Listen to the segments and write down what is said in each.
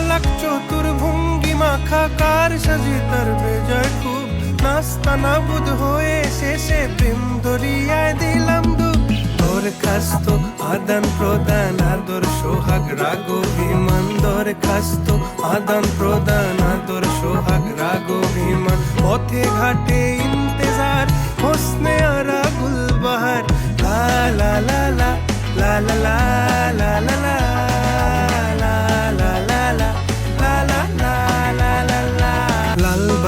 চালাক চতুর মাখা কার সাজি তার বেজয় খুব। নাস্তা না বুধ হয়ে শেষে প্রেম দরিয়ায় দিলাম ডুব দরখাস্ত আদান প্রদান, আদর সোহাগ, রাগ, অভিমান। দরখাস্ত আদান প্রদান, আদর সোহাগ, রাগ, অভিমান। পথে ঘাটে ইন্তেজার, হোসনে আরা গুলবাহার লা লা লা লা লা লা।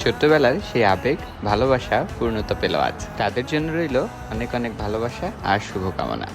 ছোট্টবেলার সেই আবেগ, ভালোবাসা পূর্ণতা পেল আজ। তাদের জন্য রইল অনেক অনেক ভালোবাসা আর শুভকামনা।